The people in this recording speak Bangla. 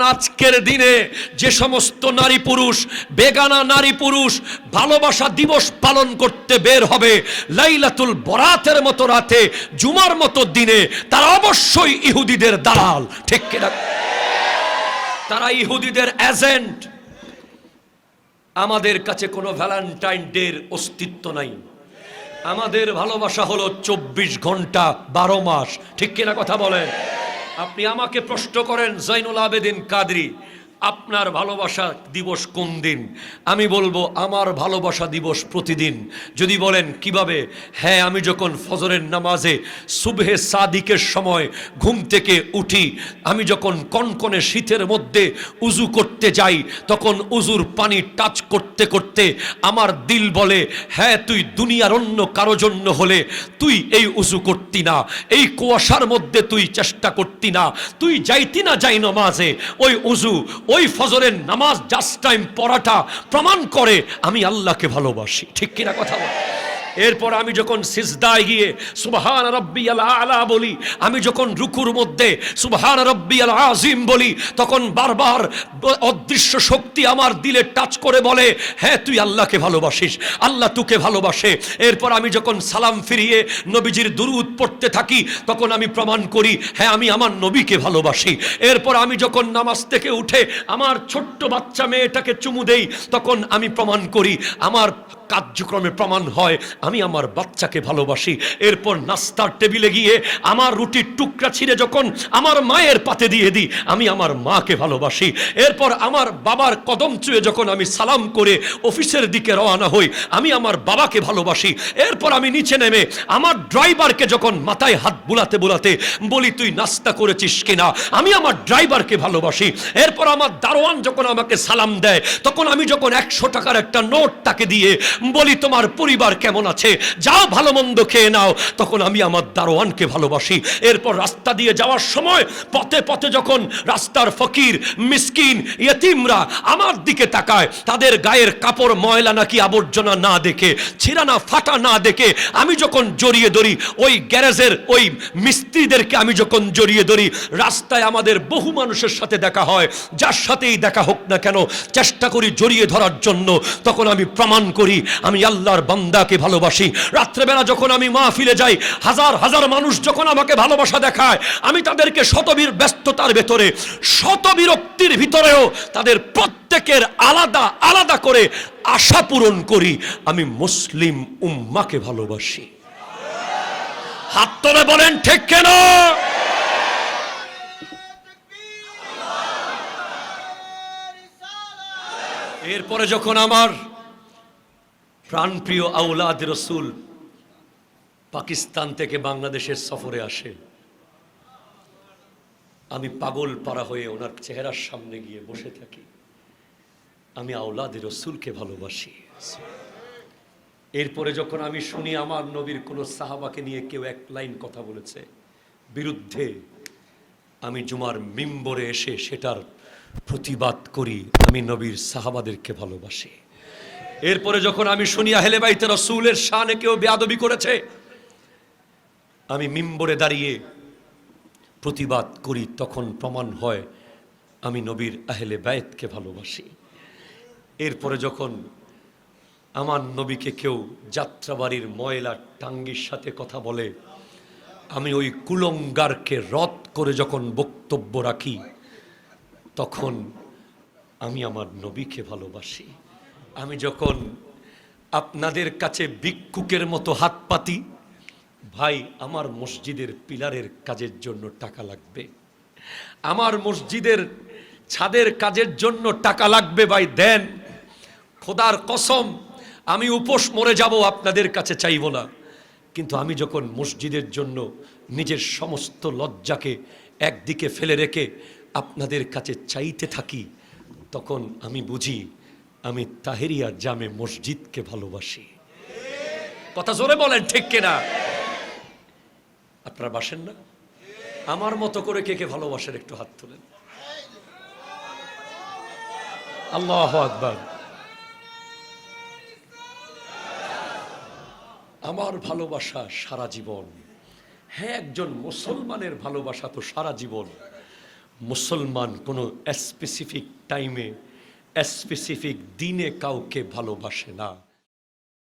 আজকের দিনে যে সমস্ত নারী পুরুষ, বেগানা নারী পুরুষ ভালোবাসা দিবস পালন করতে বের হবে, লাইলাতুল বরাতের মতো রাতে, জুমার মতো দিনে, তারা অবশ্যই ইহুদিদের দালাল। ঠিক কিনা তারা ইহুদিদের এজেন্ট। আমাদের কাছে কোনো ভ্যালেন্টাইন ডের অস্তিত্ব নাই। আমাদের ভালোবাসা হলো চব্বিশ ঘণ্টা বারো মাস। ঠিক কিনা কথা বলেন? আপনি আমাকে প্রশ্ন করেন জৈনুল আবেদিন কাদরি। আপনার ভালোবাসা দিবস কোন দিন? আমি বলব, আমার ভালোবাসা দিবস প্রতিদিন। যদি বলেন, কীভাবে? হ্যাঁ আমি যখন ফজরের নামাজে সুবহে সাদিকের সময় ঘুম থেকে উঠি, আমি যখন কনকনে শীতের মধ্যে উজু করতে যাই, তখন উজুর পানি টাচ করতে করতে আমার দিল বলে হ্যাঁ তুই দুনিয়ার অন্য কারও জন্য হলে তুই এই উজু করতি না, এই কুয়াশার মধ্যে তুই চেষ্টা করতি না, তুই যাইতি না যাই নমাজে, ওই উজু ওই ফজরের নামাজ জাস্ট টাইম পড়াটা প্রমাণ করে আমি আল্লাহকে ভালোবাসি। ঠিক কিনা কথা বল। এরপর আমি যখন সিজদায় গিয়ে সুবহান রব্বিয়াল আলা বলি, আমি যখন রুকুর মধ্যে সুবহান রব্বিয়াল আজিম বলি, তখন বারবার অদৃশ্য শক্তি আমার দিলে টাচ করে বলে হ্যাঁ তুই আল্লাহকে ভালোবাসিস, আল্লাহ তোকে ভালোবাসে। এরপর আমি যখন সালাম ফিরিয়ে নবীজির দুরুদ পড়তে থাকি, তখন আমি প্রমাণ করি হ্যাঁ আমি আমার নবীকে ভালোবাসি। এরপর আমি যখন নামাজ থেকে উঠে আমার ছোট্ট বাচ্চা মেয়েটাকে চুমু দেই, তখন আমি প্রমাণ করি, আমার কার্যক্রমে প্রমাণ হয়, আমি আমার বাচ্চাকে ভালোবাসি। এরপর নাস্তার টেবিলে গিয়ে আমার রুটির টুকরা ছিঁড়ে যখন আমার মায়ের পাতে দিয়ে দিই, আমি আমার মাকে ভালোবাসি। এরপর আমার বাবার কদম চুয়ে যখন আমি সালাম করে অফিসের দিকে রওনা হই, আমি আমার বাবাকে ভালোবাসি। এরপর আমি নিচে নেমে আমার ড্রাইভারকে যখন মাথায় হাত বুলাতে বুলাতে বলি, তুই নাস্তা করেছিস কিনা? আমি আমার ড্রাইভারকে ভালোবাসি। এরপর আমার দারোয়ান যখন আমাকে সালাম দেয়, তখন আমি যখন একশো টাকার একটা নোট তাকে দিয়ে বলি, তোমার পরিবার কেমন আছে? যাও ভালো মন্দ খেয়ে নাও। তখন আমি আমার দারোয়ানকে ভালোবাসি। এরপর রাস্তা দিয়ে যাওয়ার সময় পথে পথে যখন রাস্তার ফকির, মিসকিন, ইয়েতিমরা আমার দিকে তাকায়, তাদের গায়ের কাপড় ময়লা নাকি আবর্জনা না দেখে, ছিঁড়ানা, ফাটা না দেখে আমি যখন জড়িয়ে ধরি, ওই গ্যারেজের ওই মিস্ত্রিদেরকে আমি যখন জড়িয়ে ধরি, রাস্তায় আমাদের বহু মানুষের সাথে দেখা হয়, যার সাথেই দেখা হোক না কেন, চেষ্টা করি জড়িয়ে ধরার জন্য। তখন আমি প্রমাণ করি আমি আল্লাহর বান্দাকে ভালোবাসি। রাত্রেবেলা যখন আমি মাহফিলে যাই, হাজার হাজার মানুষ যখন আমাকে ভালোবাসা দেখায়, আমি তাদেরকে শতবীর ব্যস্ততার ভেতরে শত বিরক্তির ভিতরেও তাদের প্রত্যেকের আলাদা আলাদা করে আশা পূরণ করি। আমি মুসলিম উম্মাকে ভালোবাসি। হাত তোলে বলেন, ঠিক কেন? এরপরে যখন আমার প্রাণপ্রিয় আউলাদ রসুল পাকিস্তান থেকে বাংলাদেশের সফরে আসে। আমি পাগল পাড়া হয়ে ওনার চেহারার সামনে গিয়ে বসে থাকি। আমি আউলাদ রসুলকে ভালোবাসি। এরপরে যখন আমি শুনি আমার নবীর কোনো সাহাবাকে নিয়ে কেউ এক লাইন কথা বলেছে, বিরুদ্ধে আমি জুমার মিম্বরে এসে সেটার প্রতিবাদ করি, আমি নবীর সাহাবাদেরকে ভালোবাসি। এরপরে যখন আমি শুনি আহলে বাইতে রসুলের শানে কেউ বেয়াদবি করেছে, আমি মিম্বরে দাঁড়িয়ে প্রতিবাদ করি, তখন প্রমাণ হয় আমি নবীর আহলে বায়েতকে ভালোবাসি। এরপরে যখন আমার নবীকে কেউ যাত্রাবাড়ির ময়লা টাঙ্গির সাথে কথা বলে, আমি ওই কুলঙ্গারকে রদ করে যখন বক্তব্য রাখি, তখন আমি আমার নবীকে ভালোবাসি। আমি যখন আপনাদের কাছে ভিক্ষুকের মতো হাত পাতি, ভাই, আমার মসজিদের পিলারের কাজের জন্য টাকা লাগবে। আমার মসজিদের ছাদের কাজের জন্য টাকা লাগবে, ভাই, দেন। খোদার কসম, আমি উপোস মরে যাব, আপনাদের কাছে চাইব না। কিন্তু আমি যখন মসজিদের জন্য নিজের সমস্ত লজ্জাকে একদিকে ফেলে রেখে আপনাদের কাছে চাইতে থাকি, তখন আমি বুঝি আমি তাহেরিয়া জামে মসজিদকে ভালোবাসি। কথা জোরে বলেন, ঠিক কিনা? আপনারা বাসেন না? আমার মতো করে কে কে ভালোবাসেন? একটু হাত তুলেন। আল্লাহ আকবার। আমার ভালোবাসা সারা জীবন। হ্যাঁ একজন মুসলমানের ভালোবাসা তো সারা জীবন। মুসলমান কোনো স্পেসিফিক টাইমে স্পেসিফিক দিনে কাউকে ভালোবাসে না।